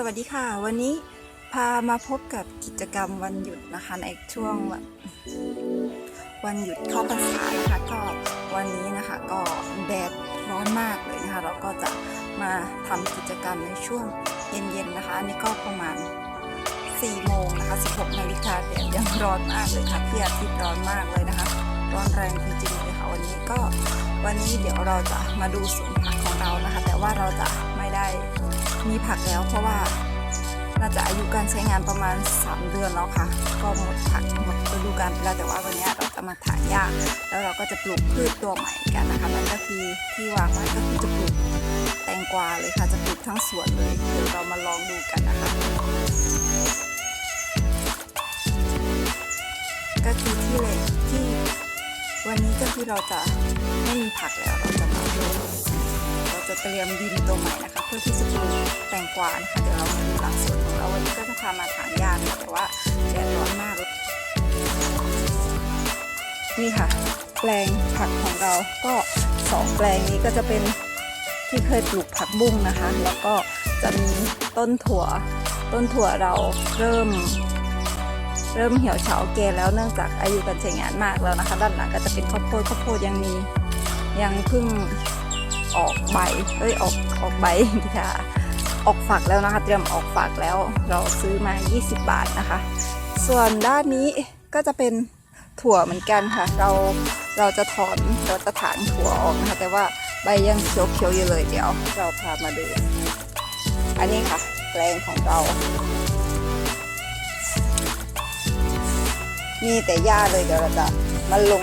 สวัสดีค่ะ วันนี้พามาพบกับกิจกรรมวันหยุดนะคะ ในช่วงวันวันหยุดเข้าพรรษานะคะก็วันนี้นะคะก็แดดร้อนมากเลยนะคะ เราก็จะมาทำกิจกรรมในช่วงเย็นๆนะคะ อันนี้ก็ประมาณ 4 โมงนะคะ 16 นาฬิกาแดดยังร้อนมากเลยค่ะพี่อาทิตย์ร้อนมากเลยนะคะ ร้อนแรงจริงๆเลยค่ะวันนี้ก็วันนี้เดี๋ยวเราจะมาดูสวนผักของเรานะคะ แต่ว่าเราจะ ไม่ได้ มีผักแล้วเพราะว่าน่าจะอายุการใช้งานประมาณ 3 เดือนแล้วค่ะ ก็หมดผักหมดฤดูกาลไปแล้วแต่ว่าวันนี้เราจะมาถางหญ้าแล้วเราก็จะปลูกพืชตัวใหม่กันนะคะนั่นก็คือที่วางไว้ก็คือจะปลูกแตงกวาเลยค่ะจะปลูกทั้งสวนเลยเดี๋ยวเรามาลองดูกันนะคะ ก็คือที่เลยที่วันนี้ก็คือเราจะไม่มีผักแล้วเราจะ จะเตรียมดินตัวใหม่นะคะเพื่อที่จะปลูกแตงกวานะคะเดี๋ยวเรามาดูหลังสวนของเราวันนี้ก็จะพามาถางหญ้าแต่ว่าแดดร้อนมากเลยนี่ค่ะ แปลงผักของเราก็สองแปลงนี้ก็จะเป็นที่เคยปลูกผักบุ้งนะคะ แล้วก็จะมีต้นถั่ว ต้นถั่วเราเริ่ม เริ่มเหี่ยวเฉาแก่แล้วเนื่องจากอายุการใช้งานมากแล้วนะคะ ด้านหลังก็จะเป็นข้าวโพดข้าวโพดยังมียังเพิ่ง ออกใบเอ้ยออกออกใบค่ะออกฝักแล้วนะคะ เตรียมออกฝักแล้วเราซื้อมา 20 บาทนะคะ ส่วนด้านนี้ก็จะเป็นถั่วเหมือนกันค่ะ เราเราจะถอนเราจะถางถั่วออกนะคะ แต่ว่าใบยังเขียวๆอยู่เลยเดี๋ยว เราพามาดู อันนี้ค่ะแปลงของเรา มีแต่หญ้าเลยเดี๋ยวเราจะมาลง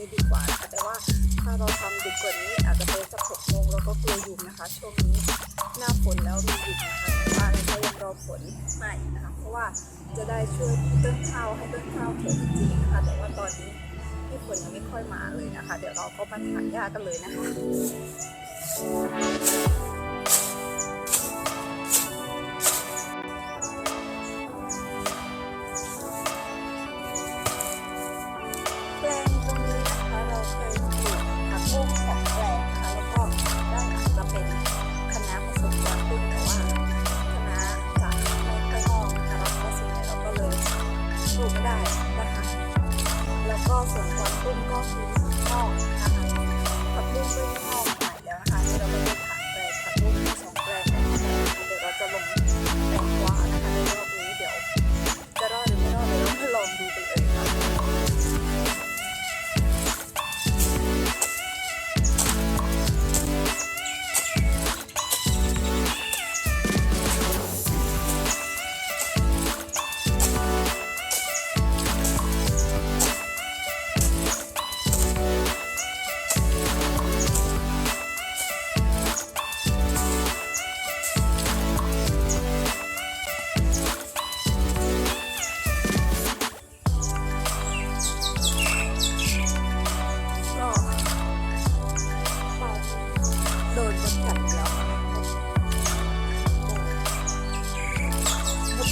นี้ดีกว่านะคะแต่ว่าถ้าเราทำดึกกว่านี้อาจจะเป็นสักหกโมงเราก็กลัวยุงนะคะ ช่วงนี้หน้าฝนแล้วมียุงนะคะแต่ว่าเราก็ยังรอฝนใหม่นะคะ เพราะว่าจะได้ช่วยต้นข้าวให้ต้นข้าวเขียวจริงนะคะ แต่ว่าตอนนี้ที่ฝนยังไม่ค่อยมาเลยนะคะ เดี๋ยวเราก็มาถางหญ้ากันเลยนะคะ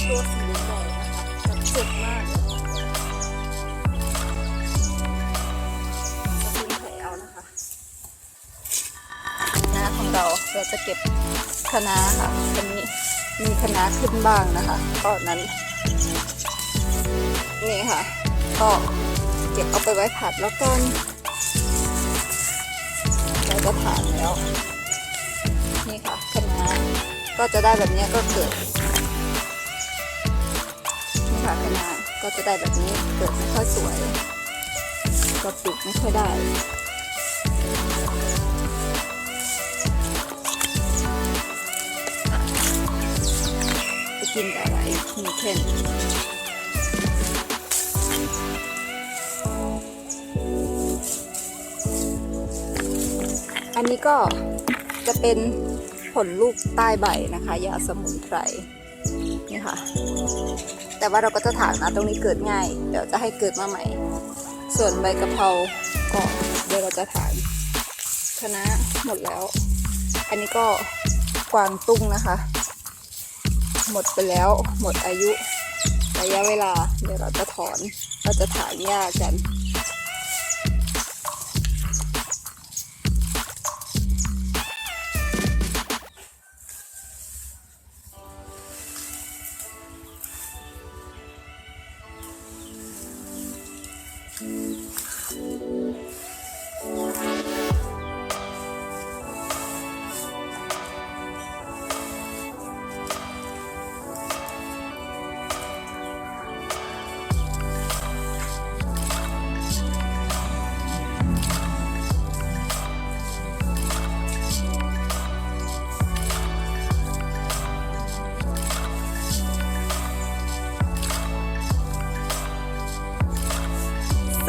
มดตัวสีแดงนะคะกัดเจ็บมากเลยจะเป็นแผลเอานะคะนาของเราเราจะเก็บคะน้าค่ะวันนี้มีคะน้าขึ้นบ้างนะคะก็นั้นนี่ค่ะ ก็เก็บเอาไปไว้ผัดแล้วกันเราก็ผ่านแล้ว นี่ค่ะคะน้าก็จะได้แบบนี้ก็เกิด ค่ะคะน้าก็จะได้แบบนี้เกิดไม่ค่อยสวย ก็ปลูกไม่ค่อยได้กินกับอะไรมีแค่นอันนี้ก็จะเป็นผลลูกใต้ใบนะคะ ยาสมุนไพร นี่ค่ะ แต่ว่าเราก็จะถางนะตรงนี้เกิดง่าย เดี๋ยวจะให้เกิดมาใหม่ ส่วนใบกะเพราก็เดี๋ยวเราจะถางคณะหมดแล้ว อันนี้ก็กวางตุ้งนะคะ หมดไปแล้ว หมดอายุระยะเวลา เดี๋ยวเราจะถอน เราจะถางหญ้ากัน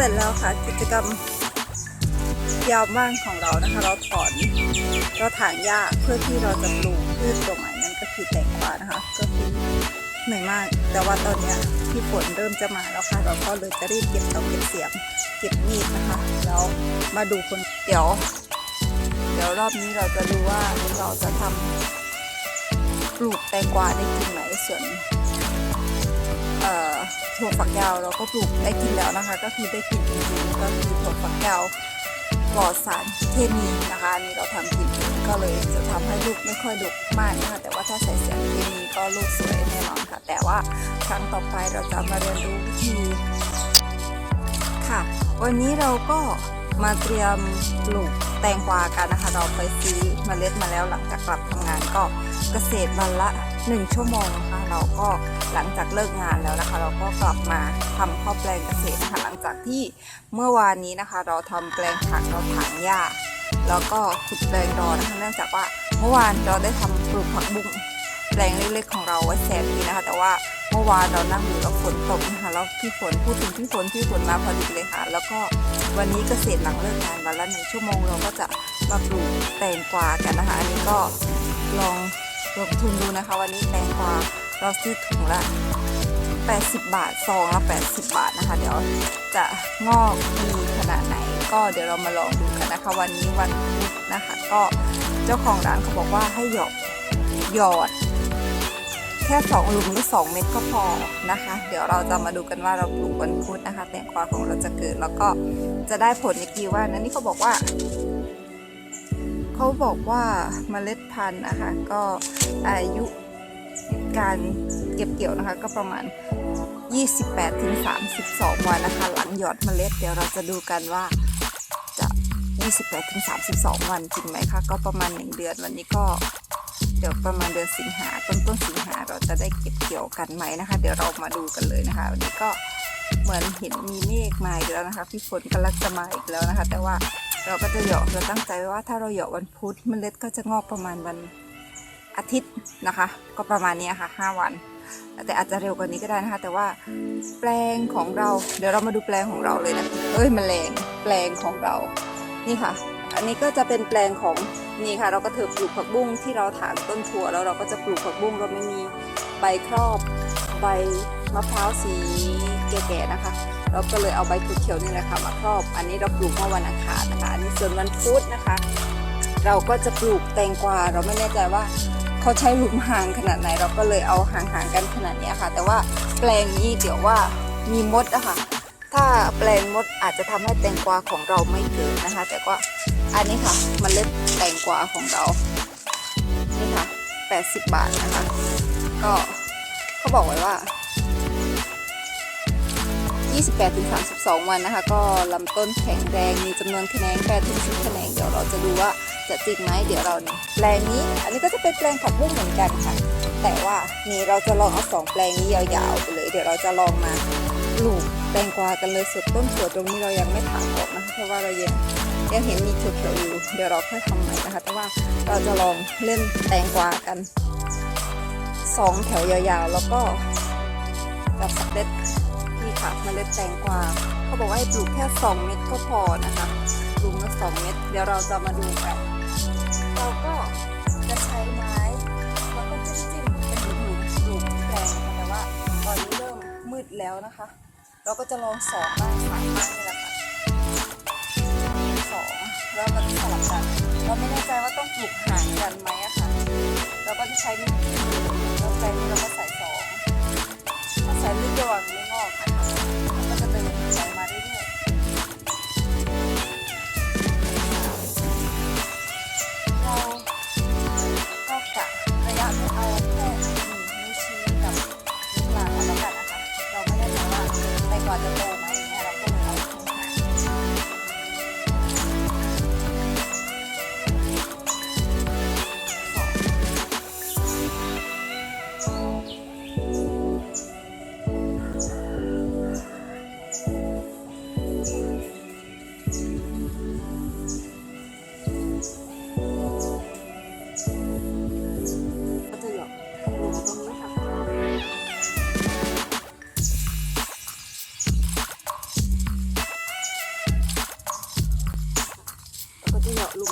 ร็จแล้วค่ะ กิจกรรมยามว่างของเรานะคะ เราถอนเราถางหญ้าเพื่อที่เราจะปลูกพืชตัวใหม่นั่นก็คือแตงกวานะคะ ก็คือเหนื่อยมาก แต่ว่าตอนนี้ที่ฝนเริ่มจะมาแล้วค่ะ เราก็เลยจะรีบเก็บเตาเก็บเสียมเก็บมีดนะคะ แล้วมาดูคนเดี๋ยว เดี๋ยวรอบนี้เราจะดูว่าเราจะทำปลูกแตงกวาได้กินไหมส่วนเอ่อ ถั่วฝักยาวเราก็ปลูกได้กินแล้วนะคะ ก็คือได้กินจริงๆก็คือถั่วฝักยาวปลอดสารเคมีนะคะนนี้เราทำกินก็เลยจะทำให้ลูกไม่ค่อยดกมากนะคะแต่ว่าถ้าใส่สารเคมีก็ลูกสวยแน่นอนค่ะ แต่ว่าครั้งต่อไปเราจะมาเรียนรู้วิธีค่ะ วันนี้เราก็มาเตรียมปลูกแตงกวากันนะคะ เราไปซื้อเมล็ดมาแล้วหลังจากกลับทำงานก็เกษตรวันละ 1 ชั่วโมงนะคะ เราก็หลังจากเลิกงานแล้วนะคะ เราก็กลับมาทำข้าวแปลงเกษตรนะคะหลังจากที่เมื่อวานนี้นะคะ เราทำแปลงผักเราถางหญ้าแล้วก็ขุดแปลงดอนะคะเนื่องจากว่าเมื่อวานเราได้ทำปลูกผักบุ้งแปลงเล็กๆของเราไว้แสนดีนะคะ แต่ว่าเมื่อวานเรานั่งอยู่แล้วฝนตกนะคะแล้วพี่ฝนพูดถึงพี่ฝนพี่ฝนมาพอดีเลยค่ะ แล้วก็วันนี้เกษตรหลังเลิกงานวันละหนึ่งชั่วโมงเราก็จะมาปลูกแตงกวากันนะคะ อันนี้ก็ลอง ลงทุนดูนะคะวันนี้แตงกวาเราซื้อถุงละ 80 บาทซองละ80 บาทนะคะ เดี๋ยวจะงอกดีขนาดไหน ก็เดี๋ยวเรามาลองดูกันนะคะ วันนี้วันพุธนะคะ ก็เจ้าของร้านเขาบอกว่าให้หยอดหยอด แค่สองหลุมหรือสองเม็ดก็พอนะคะ เดี๋ยวเราจะมาดูกันว่าเราปลูกวันพุธนะคะ แตงกวาของเราจะเกิดแล้วก็จะได้ผลในกี่วันนั้นนี่เขาบอกว่า เขาบอกว่าเมล็ดพันธุ์นะคะก็อายุการเก็บเกี่ยวนะคะก็ประมาณ 28ถึง32 วันนะคะ หลังหยอดเมล็ด เดี๋ยวเราจะดูกันว่าจะ 28ถึง32 วันจริงไหมคะก็ประมาณ 1 เดือนวันนี้ก็เดี๋ยวประมาณเดือนสิงหาต้นต้นสิงหาเราจะได้เก็บเกี่ยวกันไหมนะคะ เดี๋ยวเรามาดูกันเลยนะคะวันนี้ก็เหมือนเห็นมีเมฆมาอีกแล้วนะคะพี่ฝนกำลังจะมาอีกแล้วนะคะ แต่ว่า เราก็จะเหยาะเราตั้งใจไว้ว่าถ้าเราเหยาะวันพุธเมล็ดก็จะงอกประมาณวันอาทิตย์นะคะ ก็ประมาณนี้ค่ะ 5 วัน แต่อาจจะเร็วกว่านี้ก็ได้นะคะ แต่ว่าแปลงของเราเดี๋ยวเรามาดูแปลงของเราเลยนะเอ้ยแมลงแปลงของเรานี่ค่ะ อันนี้ก็จะเป็นแปลงของนี่ค่ะ เราก็เถือปลูกผักบุ้งที่เราถางต้นถั่วแล้วเราก็จะปลูกผักบุ้งเราไม่มีใบครอบใบมะพร้าวสีแก่ๆนะคะ เราก็เลยเอาใบเขียวนี่แหละค่ะมาครอบ อันนี้เราปลูกเมื่อวันอังคารนะคะ อันนี้ส่วนวันพุธนะคะ เราก็จะปลูกแตงกวา เราไม่แน่ใจว่าเขาใช้หลุมห่างขนาดไหน เราก็เลยเอาห่างๆกันขนาดนี้ค่ะ แต่ว่าแปลงนี้เดี๋ยวว่ามีมดอะคะถ้าแปลงมดอาจจะทำให้แตงกวาของเราไม่เกิดนะคะ แต่ก็อันนี้ค่ะมเมล็ดแตงกวาของเรา นี่ค่ะ 80 บาทนะคะ ก็เขาบอกไว้ว่า 28-32 วันนะคะ ก็ลำต้นแข็งแรงมีจำนวนแขนง8-10แขนงเดี๋ยวเราจะดูว่าจะจริงไหมเดี๋ยวเราเนี่ยแปลงนี้ อันนี้ก็จะเป็นแปลงผักบุ้งเหมือนกันค่ะ แต่ว่านี่เราจะลองเอาสองแปลงนี้ยาวๆไปเลย เดี๋ยวเราจะลองมาปลูกแตงกวากันเลยสุดต้นถั่วตรงนี้เรายังไม่ถางออกนะคะเพราะว่าเรายังยังเห็นมีเขียวๆอยู่ เดี๋ยวเราค่อยทำใหม่นะคะ แต่ว่าเราจะลองเล่นแตงกวากันสองแถวยาวๆ แล้วก็กับสับเล็ดนี่ ค่ะเมล็ดแตงกวาเขาบอกว่าให้ปลูกแค่สองเม็ดก็พอนะคะปลูกมาสองเม็ดเดี๋ยวเราจะมาดูกัน เราก็จะใช้ไม้แล้วก็จิ้มๆเป็นหลุมๆปลูกแปลงแต่ว่าตอนนี้เริ่มมืดแล้วนะคะ เราก็จะลองสองบ้างสามบ้างนี่แหละค่ะสองแล้วก็สลับกันเราไม่แน่ใจว่าต้องปลูกห่างกันไหมอะค่ะเราก็จะใช้นิ้วแล้วแปลงนี้เราก็ใส่สองถ้าใส่ลูกระหว่า งไม่งอกนะคะมันก็จะเดินไปมาเรื่อยๆเราก็กะระยะไม่เอาแค่นิ้วชี้กับนิ้วกลางเอาแล้วกันนะคะ เราไม่แน่ใจว่าไปก่อนจะโต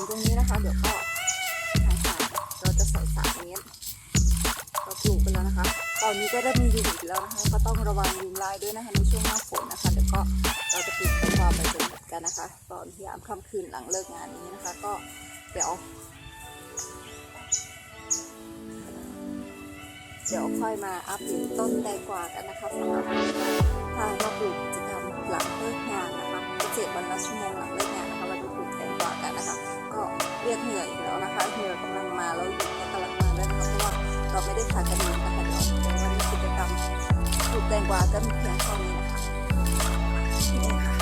ตรงนี้นะคะ เดี๋ยวก็ทาสายเราจะใส่สามเมตรเราปลูกไปแล้วนะคะ ตอนนี้ก็ได้มียุงอีกแล้วนะคะ ก็ต้องระวังยุงลายด้วยนะคะในช่วงหน้าฝนนะคะ เดี๋ยวก็เราจะปลูกไปความไปจนกันนะคะ ตอนที่ยามค่ำคืนหลังเลิกงานนี้นะคะ ก็เดี๋ยวเดี๋ยวค่อยมาอัปเดตต้นแตงกวากันนะคะสำหรับทางเราปลูกกิจกรรมหลังเลิกงานนะคะเจ็ดวันละชั่วโมงหลังเลิกงาน รียกเหนื่อยอีกแล้วนะคะเหนื่อยกำลังมาแล้วหยุดก็กำลังมาแล้วนะคะเพราะว่าเราไม่ได้ขาดกันเลยนะคะเดี๋ยวเดี๋ยววันนี้กิจกรรมปลูกแตงกวาก็มีเพียงเท่านี้นะคะนี่ค่ะ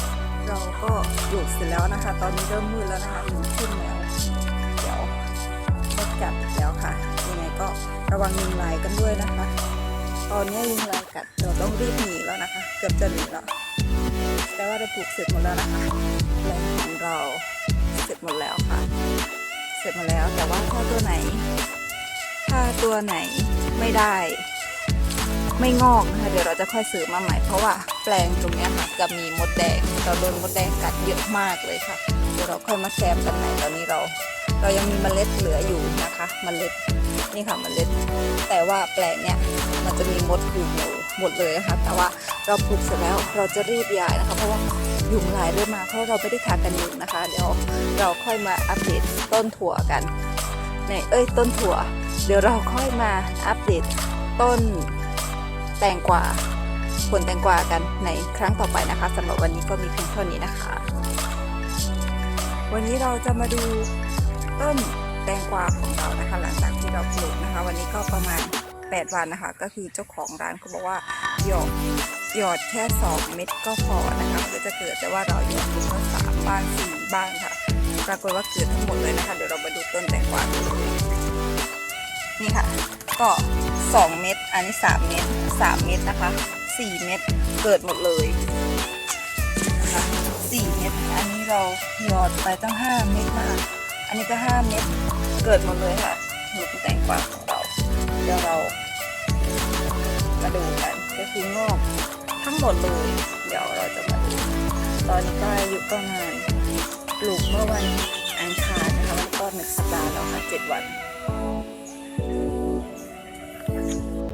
เราก็ปลูกเสร็จแล้วนะคะ ตอนนี้เริ่มมืดแล้วนะคะหนึ่งทุ่มแล้วเดี๋ยวมดกัดแล้วค่ะยังไงก็ระวังยุงลายกันด้วยนะคะ ตอนนี้ยุงลายกัดเราต้องรีบหนีแล้วนะคะ เกือบจะหนีแล้วแต่ว่าเราปลูกเสร็จหมดแล้วนะคะแปลงของเราเสร็จหมดแล้วค่ะ ร็จหมดแล้ว แต่ว่าถ้าตัวไหน ถ้าตัวไหนไม่ได้ ไม่งอกนะคะเดี๋ยวเราจะค่อยซื้อมาใหม่ เพราะว่าแปลงตรงนี้ค่ะจะมีมดแดงเราโดนมดแดงกัดเยอะมากเลยค่ะเดี๋ยวเราค่อยมาแซมกันใหม่ตอนนี้เรา เรายังมีเมล็ดเหลืออยู่นะคะเมล็ดนี่ค่ะเมล็ด แต่ว่าแปลงเนี้ยมันจะมีมดอยู่หมดเลยนะคะแต่ว่าเราปลูกเสร็จแล้วเราจะรีบย้ายนะคะเพราะว่า ยุงลายเริ่มมาเพราะเราไม่ได้ทากันยุงนะคะ เดี๋ยวเราค่อยมาอัปเดตต้นถั่วกันในเอ้ยต้นถั่ว เดี๋ยวเราค่อยมาอัปเดตต้นแตงกวาผลแตงกวากันในครั้งต่อไปนะคะสำหรับวันนี้ก็มีเพียงเท่านี้นะคะ วันนี้เราจะมาดูต้นแตงกวาของเรานะคะ หลังจากที่เราปลูกนะคะ วันนี้ก็ประมาณ 8 วันนะคะ ก็คือเจ้าของร้านเขาบอกว่าหยอด หยอดแค่ 2 เม็ดก็พอนะคะก็จะเกิดแต่ว่าเราหยอดถึงว่สามบ้างสี่บ้างค่ะ ปรากฏว่าเกิดทั้งหมดเลยนะคะ เดี๋ยวเรามาดูต้นแตงกวากันเลยนี่ค่ะ ก็ 2 เม็ดอันนี้ 3 เม็ด3 เม็ดนะคะ 4 เม็ดเกิดหมดเลยนะคะ4เม็ดอันนี้เราหยอดไปตั้ง 5 เม็ดนะคะอันนี้ก็ 5 เม็ดเกิดหมดเลยค่ะหลุมแตงกวาของเราเดี๋ยวเรามาดูกันก็คืองอก ทั้งหมดเลย เดี๋ยวเราจะมาดูตอนนี้ก็อายุประมาณปลูกเมื่อวันอังคารนะคะมันก็หนึ่งสัปดาห์แล้วค่ะเจ็ดวัน